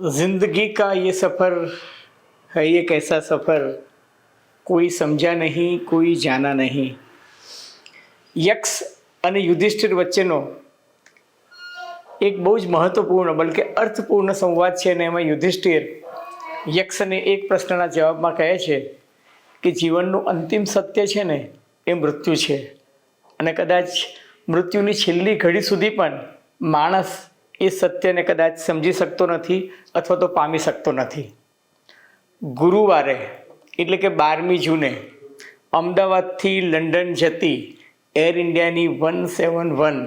जिंदगी का ये सफ़र है एक ऐसा सफ़र કોઈ સમજા નહીં કોઈ જાના નહીં યક્ષ અને યુધિષ્ઠિર વચ્ચેનો એક બહુ જ મહત્વપૂર્ણ બલકે અર્થપૂર્ણ સંવાદ છે અને એમાં યુધિષ્ઠિર યક્ષને એક પ્રશ્નના જવાબમાં કહે છે કે જીવનનું અંતિમ સત્ય છે ને એ મૃત્યુ છે અને કદાચ મૃત્યુની છેલ્લી ઘડી સુધી પણ માણસ એ સત્યને કદાચ સમજી શકતો નથી અથવા તો પામી શકતો નથી. ગુરુવારે, એટલે કે બારમી જૂને, અમદાવાદથી લંડન જતી એર ઇન્ડિયાની one seven one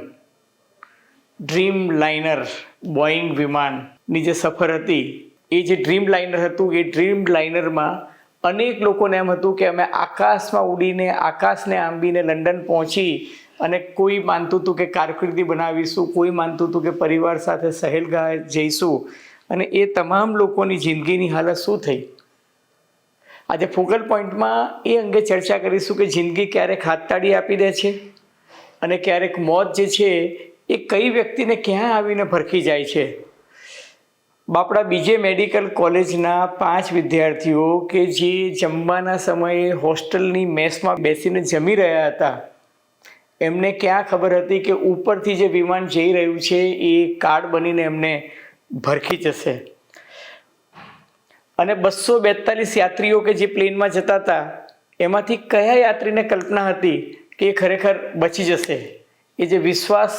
dreamliner Boeing વિમાનની જે સફર હતી, એ જે ડ્રીમ લાઇનર હતું, એ ડ્રીમ લાઇનરમાં અનેક લોકોને એમ હતું કે અમે આકાશમાં ઉડીને, આકાશને આંબીને લંડન પહોંચી અને કોઈ માનતું હતું કે કારકિર્દી બનાવીશું, કોઈ માનતું હતું કે પરિવાર સાથે સહેલગા જઈશું, અને એ તમામ લોકોની જિંદગીની હાલત શું થઈ? આજે ફોકલ પોઈન્ટમાં એ અંગે ચર્ચા કરીશું કે જિંદગી ક્યારેક હાથતાળી આપી દે છે અને ક્યારેક મોત જે છે એ કઈ વ્યક્તિને ક્યાં આવીને ભરખી જાય છે. બાપડા બીજે મેડિકલ કોલેજના પાંચ વિદ્યાર્થીઓ કે જે જમવાના સમયે હોસ્ટેલની મેસમાં બેસીને જમી રહ્યા હતા એમને ક્યાં ખબર હતી કે ઉપરથી જે વિમાન જઈ રહ્યું છે, એ કાર્ડ બનીને એમને ભરખી જશે. અને બસો બેતાલીસ યાત્રીઓ કે જે પ્લેનમાં જતા હતા, એમાંથી કયા યાત્રીને કલ્પના હતી કે એ ખરેખર બચી જશે? એ જે વિશ્વાસ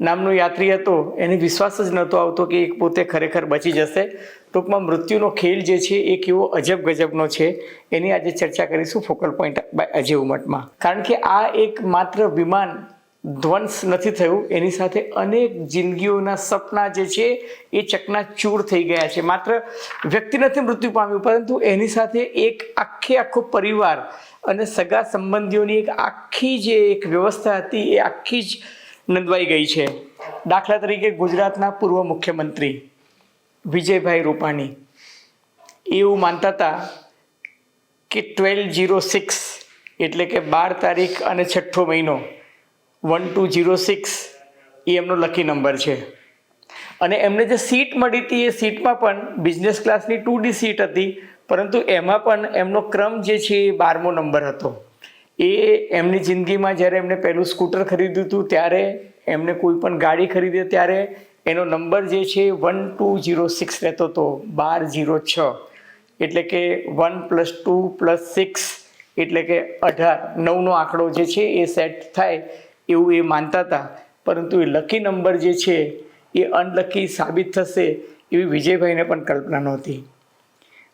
નામનો યાત્રી હતો, એને વિશ્વાસ જ નહોતો આવતો કે એ પોતે ખરેખર બચી જશે. ટૂંકમાં મૃત્યુનો ખેલ જે છે, એ કેવો અજબ ગજબનો છે, એની આજે ચર્ચા કરીશું ફોકલ પોઈન્ટ બાય અજય ઉમટમાં કારણ કે આ એક માત્ર વિમાન ધ્વંસ નથી થયું, એની સાથે અનેક જિંદગીઓના સપના જે છે, એ ચકનાચૂર થઈ ગયા છે. માત્ર વ્યક્તિ નથી મૃત્યુ પામ્યું, પરંતુ એની સાથે એક આખે આખો પરિવાર અને સગા સંબંધીઓની એક આખી જે એક વ્યવસ્થા હતી, એ આખી જ નંદવાઈ ગઈ છે. દાખલા તરીકે ગુજરાતના પૂર્વ મુખ્યમંત્રી વિજયભાઈ રૂપાણી. એવું માનતા હતા કે ટ્વેલ્વ જીરો સિક્સ એટલે કે બાર તારીખ અને છઠ્ઠો મહિનો, વન ટુ જીરો સિક્સ એ એમનો લકી નંબર છે. અને એમને જે સીટ મળી હતી એ સીટમાં પણ બિઝનેસ ક્લાસની ટુ ડી સીટ હતી, પરંતુ એમાં પણ એમનો ક્રમ જે છે એ બારમો નંબર હતો. એ એમની જિંદગીમાં જ્યારે એમને પહેલું સ્કૂટર ખરીદ્યું હતું, ત્યારે એમને કોઈ પણ ગાડી ખરીદી ત્યારે એનો નંબર જે છે વન ટુ જીરો સિક્સ રહેતો હતો, બાર જીરો છ. એટલે કે one plus two plus six એટલે કે અઢાર, નવનો આંકડો જે છે એ સેટ થાય એવું એ માનતા હતા. પરંતુ એ લકી નંબર જે છે એ અનલકી સાબિત થશે એવી વિજયભાઈને પણ કલ્પના નહોતી.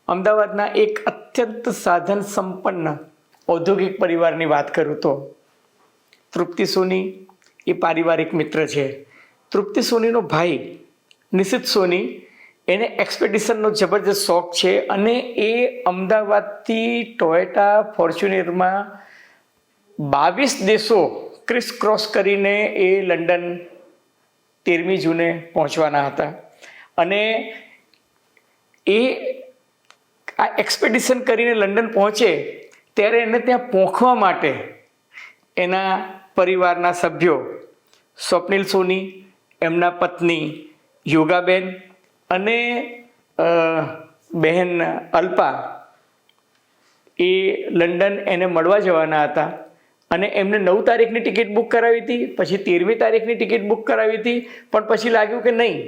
અમદાવાદના એક અત્યંત સાધન સંપન્ન ઔદ્યોગિક પરિવારની વાત કરું તો, તૃપ્તિ સોની એ પારિવારિક મિત્ર છે. તૃપ્તિ સોનીનો ભાઈ નિશિત સોની, એને એક્સપેડિશનનો જબરજસ્ત શોખ છે અને એ અમદાવાદથી ટોયોટા ફોર્ચ્યુનરમાં બાવીસ દેશો ક્રિસ ક્રોસ કરીને એ લંડન તેરમી જૂને પહોંચવાના હતા. અને એ આ એક્સપેડિશન કરીને લંડન પહોંચે ત્યારે એને ત્યાં પહોંચવા માટે એના પરિવારના સભ્યો સ્વપ્નિલ સોની, એમના પત્ની યોગાબેન અને બહેન અલ્પા એ લંડન એને મળવા જવાના હતા. અને એમને નવ તારીખની ટિકિટ બુક કરાવી હતી, પછી તેરમી તારીખની ટિકિટ બુક કરાવી હતી, પણ પછી લાગ્યું કે નહીં.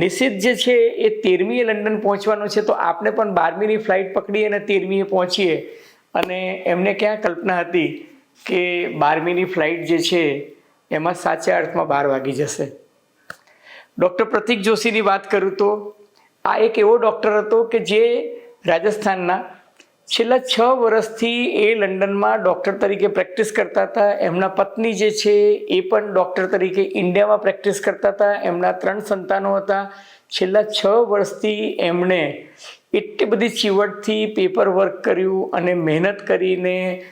નિશ્ચિત જે છે એ તેરમીએ લંડન પહોંચવાનો છે, તો આપણે પણ બારમીની ફ્લાઇટ પકડી અને તેરમીએ પહોંચીએ. અને એમને ક્યાં કલ્પના હતી કે બારમીની ફ્લાઇટ જે છે, એમાં સાચા અર્થમાં બાર વાગી જશે. ડૉક્ટર પ્રતિક જોશીની વાત કરું તો, આ એક એવો ડૉક્ટર હતો કે જે રાજસ્થાનના છેલ્લા છ વર્ષથી એ લંડનમાં ડૉક્ટર તરીકે પ્રેક્ટિસ કરતા હતા. એમના પત્ની જે છે, એ પણ ડૉક્ટર તરીકે ઇન્ડિયામાં પ્રેક્ટિસ કરતા હતા. એમના ત્રણ સંતાનો હતા. છેલ્લા છ વર્ષથી એમણે એટલી બધી ચીવટથી પેપર વર્ક કર્યું અને મહેનત કરીને,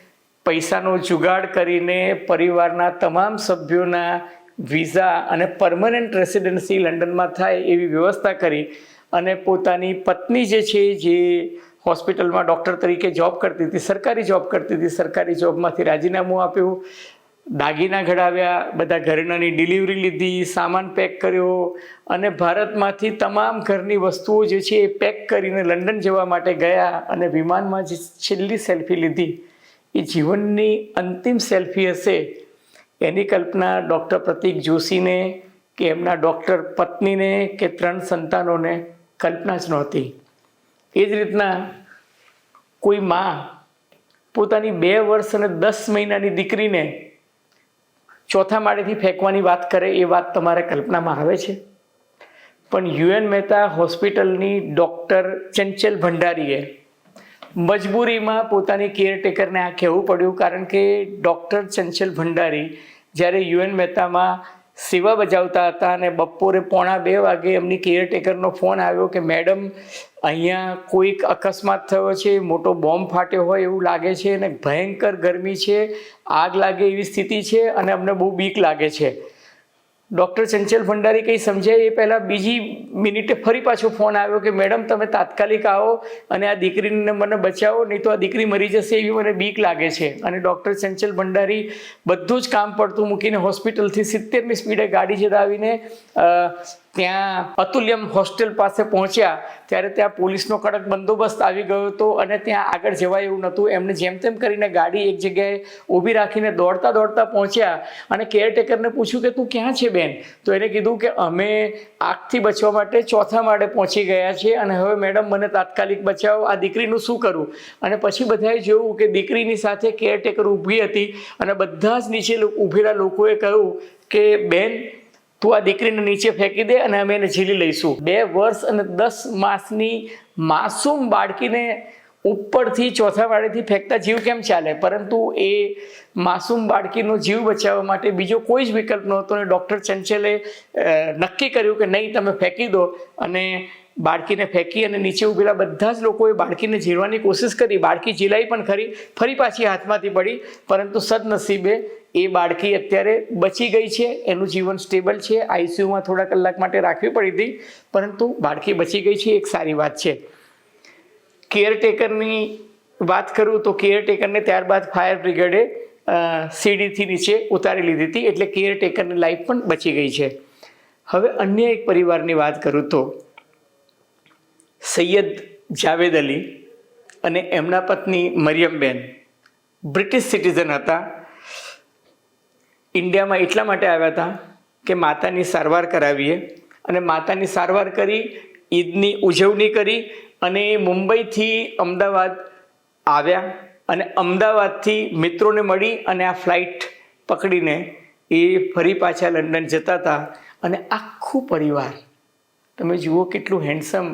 પૈસાનો જુગાડ કરીને પરિવારના તમામ સભ્યોના વિઝા અને પરમનન્ટ રેસિડન્સી લંડનમાં થાય એવી વ્યવસ્થા કરી અને પોતાની પત્ની જે છે, જે હોસ્પિટલમાં ડૉક્ટર તરીકે જોબ કરતી હતી, સરકારી જોબ કરતી હતી, સરકારી જોબમાંથી રાજીનામું આપ્યું. દાગીના ઘડાવ્યા, બધા ઘરેણાની ડિલિવરી લીધી, સામાન પેક કર્યો અને ભારતમાંથી તમામ ઘરની વસ્તુઓ જે છે એ પેક કરીને લંડન જવા માટે ગયા અને વિમાનમાં જે છેલ્લી સેલ્ફી લીધી. એ જીવનની અંતિમ સેલ્ફી હશે એની કલ્પના ડૉક્ટર પ્રતિક જોશીને કે એમના ડૉક્ટર પત્નીને કે ત્રણ સંતાનોને કલ્પના જ નહોતી. એ જ રીતના કોઈ માં પોતાની બે વર્ષ અને દસ મહિનાની દીકરીને ચોથા માળેથી ફેંકવાની વાત કરે એ વાત તમારે કલ્પનામાં આવે છે. પણ યુએન મહેતા હોસ્પિટલની ડૉક્ટર ચંચલ ભંડારીએ મજબૂરીમાં પોતાની કેરટેકરને આ કહેવું પડ્યું કારણ કે ડૉક્ટર ચંચલ ભંડારી જ્યારે યુએન મહેતામાં સેવા બજાવતા હતા અને બપોરે પોણા બે વાગે એમની કેરટેકરનો ફોન આવ્યો કે, મેડમ, અહીંયા કોઈક અકસ્માત થયો છે, મોટો બોમ્બ ફાટ્યો હોય એવું લાગે છે અને ભયંકર ગરમી છે, આગ લાગે એવી સ્થિતિ છે અને અમને બહુ બીક લાગે છે. ડૉક્ટર ચંચલ ભંડારી કંઈ સમજાય એ પહેલાં બીજી મિનિટે ફરી પાછો ફોન આવ્યો કે, મેડમ, તમે તાત્કાલિક આવો અને આ દીકરીને મને બચાવો, નહીં તો આ દીકરી મરી જશે એવી મને બીક લાગે છે. અને ડૉક્ટર ચંચલ ભંડારી બધું જ કામ પડતું મૂકીને હોસ્પિટલથી સિત્તેરની સ્પીડે ગાડી ચલાવીને ત્યાં અતુલ્યમ હોસ્ટેલ પાસે પહોંચ્યા. ત્યારે ત્યાં પોલીસનો કડક બંદોબસ્ત આવી ગયો હતો અને ત્યાં આગળ જવાય એવું નહોતું. એમને જેમ તેમ કરીને ગાડી એક જગ્યાએ ઊભી રાખીને દોડતા દોડતા પહોંચ્યા અને કેરટેકરને પૂછ્યું કે, તું ક્યાં છે બેન? તો એને કીધું કે, અમે આગથી બચવા માટે ચોથા માળે પહોંચી ગયા છીએ અને હવે મેડમ, મને તાત્કાલિક બચાવો. આ દીકરીનું શું કરું? અને પછી બધાએ જોયું કે દીકરીની સાથે કેરટેકર ઊભી હતી અને બધા જ નીચે ઊભેલા લોકોએ કહ્યું કે, બેન તું આ દીકરીને નીચે ફેંકી દે અને અમે એને ઝીલી લઈશું. બે વર્ષ અને દસ માસની માસૂમ બાળકીને ઉપરથી, ચોથા માળેથી ફેંકતા જીવ કેમ ચાલે? પરંતુ એ માસૂમ બાળકીનો જીવ બચાવવા માટે બીજો કોઈ જ વિકલ્પ નહોતો અને ડૉક્ટર ચંચલે નક્કી કર્યું કે નહીં, તમે ફેંકી દો અને બાળકીને ફેંકી અને નીચે ઊભેલા બધા જ લોકોએ બાળકીને ઝીલવાની કોશિશ કરી. બાળકી ઝીલાઈ પણ ખરી. ફરી પાછી હાથમાંથી પડી. પરંતુ સદનસીબે એ બાળકી અત્યારે બચી ગઈ છે. એનું જીવન સ્ટેબલ છે. આઈસીયુમાં થોડા કલાક માટે રાખવી પડી હતી. પરંતુ બાળકી બચી ગઈ છે. એક સારી વાત છે. કેરટેકરની વાત કરું તો કેરટેકરને ત્યારબાદ ફાયર બ્રિગેડે સીડીથી નીચે ઉતારી લીધી હતી. એટલે કેરટેકરની લાઈફ પણ બચી ગઈ છે. હવે અન્ય એક પરિવારની વાત કરું તો સૈયદ જાવેદ અલી અને એમના પત્ની મરિયમબેન બ્રિટિશ સિટીઝન હતા. ઇન્ડિયામાં એટલા માટે આવ્યા હતા કે માતાની સારવાર કરાવીએ અને માતાની સારવાર કરી, ઈદની ઉજવણી કરી અને મુંબઈથી અમદાવાદ આવ્યા અને અમદાવાદથી મિત્રોને મળી અને આ ફ્લાઇટ પકડીને એ ફરી પાછા લંડન જતા હતા. અને આખું પરિવાર, તમે જુઓ કેટલું હેન્ડસમ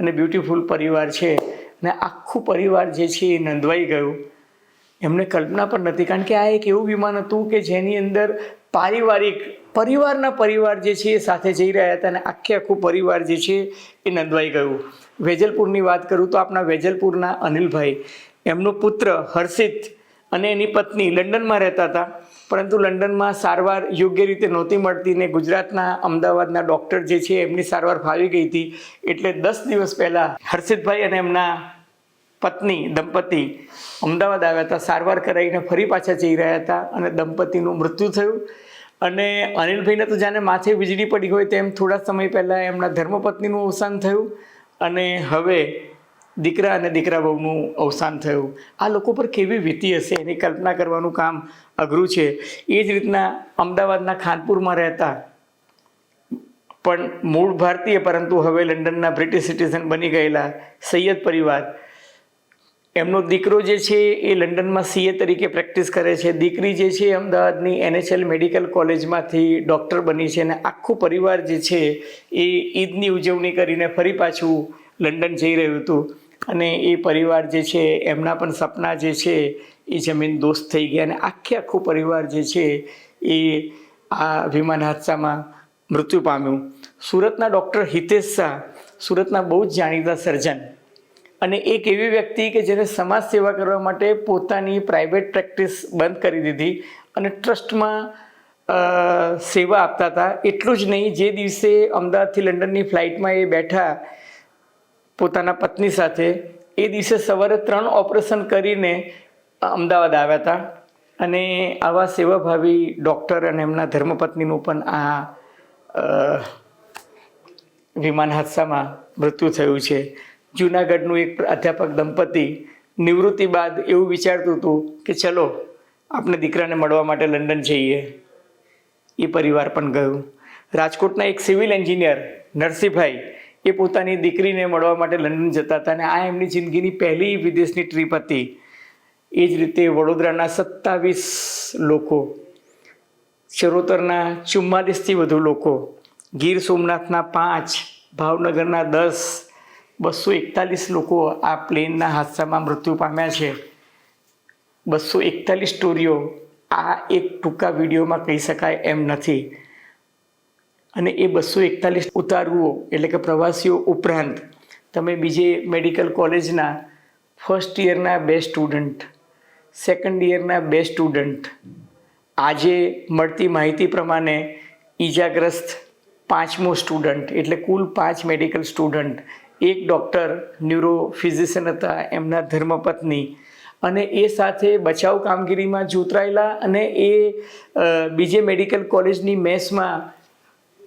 અને બ્યુટીફુલ પરિવાર છે અને આખું પરિવાર જે છે એ નંદવાઈ ગયું. એમને કલ્પના પણ નથી. કારણ કે આ એક એવું વિમાન હતું કે જેની અંદર પારિવારિક, પરિવારના પરિવાર જે છે એ સાથે જઈ રહ્યા હતા અને આખે આખું પરિવાર જે છે એ નંદવાઈ ગયું. વેજલપુરની વાત કરું તો આપણા વેજલપુરના અનિલભાઈ, એમનો પુત્ર હર્ષિત અને એની પત્ની લંડનમાં રહેતા હતા. પરંતુ લંડનમાં સારવાર યોગ્ય રીતે નહોતી મળતી ને ગુજરાતના અમદાવાદના ડૉક્ટર જે છે એમની સારવાર ફાવી ગઈ હતી. એટલે દસ દિવસ પહેલાં હર્ષિતભાઈ અને એમના પત્ની, દંપતી અમદાવાદ આવ્યા હતા, સારવાર કરાવીને ફરી પાછા જઈ રહ્યા હતા અને દંપતીનું મૃત્યુ થયું. અને અનિલભાઈને તો જાણે માથે વીજળી પડી હોય તેમ થોડા સમય પહેલાં એમના ધર્મપત્નીનું અવસાન થયું. અને હવે દીકરા અને દીકરા બહુનું અવસાન થયું. આ લોકો પર કેવી વીતી હશે એની કલ્પના કરવાનું કામ અઘરું છે. એ જ રીતના અમદાવાદના ખાનપુરમાં રહેતા પણ મૂળ ભારતીય પરંતુ હવે લંડનના બ્રિટિશ સિટીઝન બની ગયેલા સૈયદ પરિવાર. એમનો દીકરો જે છે એ લંડનમાં સીએ તરીકે પ્રેક્ટિસ કરે છે. દીકરી જે છે અમદાવાદની એનએચએલ મેડિકલ કોલેજમાંથી ડૉક્ટર બની છે અને આખું પરિવાર જે છે એ ઈદની ઉજવણી કરીને ફરી પાછું લંડન જઈ રહ્યું હતું. અને એ પરિવાર જે છે, એમના પણ સપના જે છે, એ જમીન દોસ્ત થઈ ગયા અને આખે આખું પરિવાર જે છે, એ આ વિમાન હાદસામાં મૃત્યુ પામ્યું. સુરતના ડૉક્ટર હિતેશ શાહ, સુરતના બહુ જ જાણીતા સર્જન અને એક એવી વ્યક્તિ કે જેને સમાજ સેવા કરવા માટે પોતાની પ્રાઇવેટ પ્રેક્ટિસ બંધ કરી દીધી અને ટ્રસ્ટમાં સેવા આપતા હતા. એટલું જ નહીં, જે દિવસે અમદાવાદથી લંડનની ફ્લાઇટમાં એ બેઠા પોતાના પત્ની સાથે એ દિવસે સવારે ત્રણ ઓપરેશન કરીને અમદાવાદ આવ્યા હતા. અને આવા સેવાભાવી ડૉક્ટર અને એમના ધર્મપત્નીનું પણ આ વિમાન હાદસામાં મૃત્યુ થયું છે. જૂનાગઢનું એક અધ્યાપક દંપતી નિવૃત્તિ બાદ એવું વિચારતું હતું કે ચલો, આપણે દીકરાને મળવા માટે લંડન જઈએ. એ પરિવાર પણ ગયું. રાજકોટના એક સિવિલ એન્જિનિયર નરસિંહભાઈ એ પોતાની દીકરીને મળવા માટે લંડન જતા હતા અને આ એમની જિંદગીની પહેલી વિદેશની ટ્રીપ હતી. એ જ રીતે વડોદરાના સત્તાવીસ લોકો, ચરોતરના ચુમ્માલીસથી વધુ લોકો, ગીર સોમનાથના પાંચ, ભાવનગરના દસ, બસો એકતાલીસ લોકો આ પ્લેનના હાદસામાં મૃત્યુ પામ્યા છે. બસો એકતાલીસ સ્ટોરીઓ આ એક ટૂંકા વિડીયોમાં કહી શકાય એમ નથી. અને એ બસો એકતાલીસ ઉતારવો એટલે કે પ્રવાસીઓ ઉપરાંત તમે બીજે મેડિકલ કોલેજના ફર્સ્ટ યરના બે સ્ટુડન્ટ, સેકન્ડ યરના બે સ્ટુડન્ટ આજે મળતી માહિતી પ્રમાણે ઈજાગ્રસ્ત પાંચમો સ્ટુડન્ટ એટલે કુલ પાંચ મેડિકલ સ્ટુડન્ટ, એક ડૉક્ટર ન્યુરો ફિઝિશિયન હતા એમના ધર્મપત્ની અને એ સાથે બચાવ કામગીરીમાં જોતરાયેલા અને એ બીજે મેડિકલ કોલેજની મેસમાં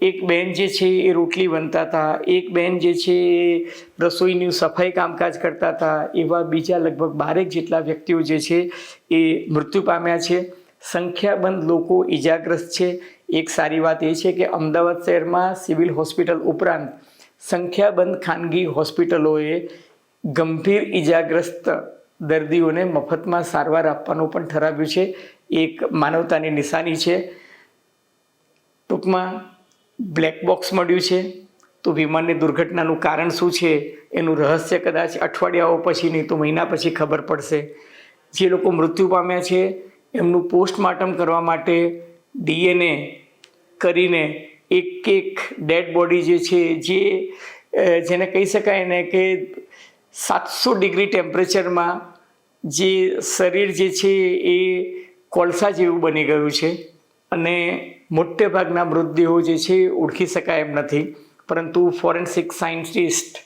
એક બેન જે છે એ રોટલી બનતા હતા, એક બેન જે છે એ રસોઈનું સફાઈ કામકાજ કરતા હતા, એવા બીજા લગભગ બારેક જેટલા વ્યક્તિઓ જે છે એ મૃત્યુ પામ્યા છે. સંખ્યાબંધ લોકો ઈજાગ્રસ્ત છે. એક સારી વાત એ છે કે અમદાવાદ શહેરમાં સિવિલ હોસ્પિટલ ઉપરાંત સંખ્યાબંધ ખાનગી હોસ્પિટલોએ ગંભીર ઈજાગ્રસ્ત દર્દીઓને મફતમાં સારવાર આપવાનું પણ ઠરાવ્યું છે. એક માનવતાની નિશાની છે. ટૂંકમાં બ્લેક બોક્સ મળ્યું છે. તો વિમાનની દુર્ઘટનાનું કારણ શું છે? એનું રહસ્ય કદાચ અઠવાડિયાઓ પછી નહીં તો મહિના પછી ખબર પડશે. જે લોકો મૃત્યુ પામ્યા છે, એમનું પોસ્ટમોર્ટમ કરવા માટે ડીએનએ કરીને એક એક ડેડ બોડી જે છે, જે જેને કહી શકાય ને કે સાતસો ડિગ્રી ટેમ્પરેચરમાં જે શરીર જે છે એ કોલસા જેવું બની ગયું છે. અને મોટે ભાગના મૃતદેહો જે છે, ઓળખી શકાય એમ નથી. પરંતુ ફોરેન્સિક સાયન્ટિસ્ટ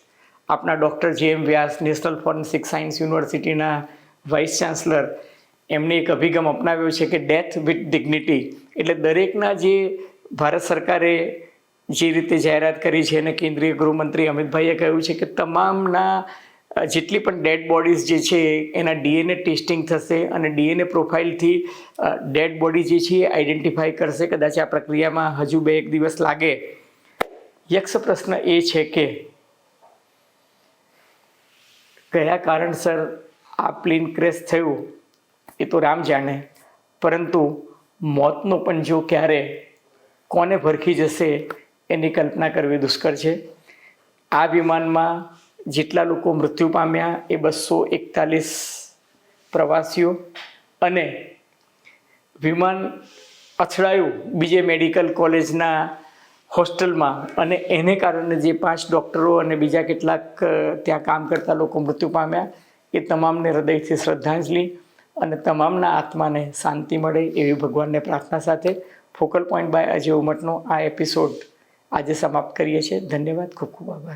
આપણા doctor J M Vyas, national forensic science યુનિવર્સિટીના વાઇસ ચાન્સલર એમને એક અભિગમ અપનાવ્યો છે કે ડેથ વિથ ડિગ્નિટી એટલે દરેકના જે ભારત સરકારે જે રીતે જાહેરાત કરી છે અને કેન્દ્રીય ગૃહમંત્રી અમિતભાઈએ કહ્યું છે કે તમામના જેટલી પણ ડેડ બોડીઝ જે છે, એના ડીએનએ ટેસ્ટિંગ થશે અને ડીએનએ પ્રોફાઇલથી ડેડ બોડી જે છે, એ આઈડેન્ટિફાઈ કરશે. કદાચ આ પ્રક્રિયામાં હજુ બે એક દિવસ લાગે. યક્ષ પ્રશ્ન એ છે કે, કયા કારણસર આ પ્લેન ક્રેશ થયું? એ તો રામ જાણે. પરંતુ મોતનો પણ જો ક્યારે, કોને ભરખી જશે એની કલ્પના કરવી દુષ્કર છે. આ વિમાનમાં જેટલા લોકો મૃત્યુ પામ્યા એ બસો એકતાલીસ પ્રવાસીઓ અને વિમાન અથડાયું બીજે મેડિકલ કોલેજના હોસ્ટેલમાં અને એને કારણે જે પાંચ ડૉક્ટરો અને બીજા કેટલાક ત્યાં કામ કરતા લોકો મૃત્યુ પામ્યા, એ તમામને હૃદયથી શ્રદ્ધાંજલિ અને તમામના આત્માને શાંતિ મળે એવી ભગવાનને પ્રાર્થના સાથે ફોકલ પોઈન્ટ બાય અજય ઉમટનો આ એપિસોડ આજે સમાપ્ત કરીએ છીએ. ધન્યવાદ, ખૂબ ખૂબ આભાર.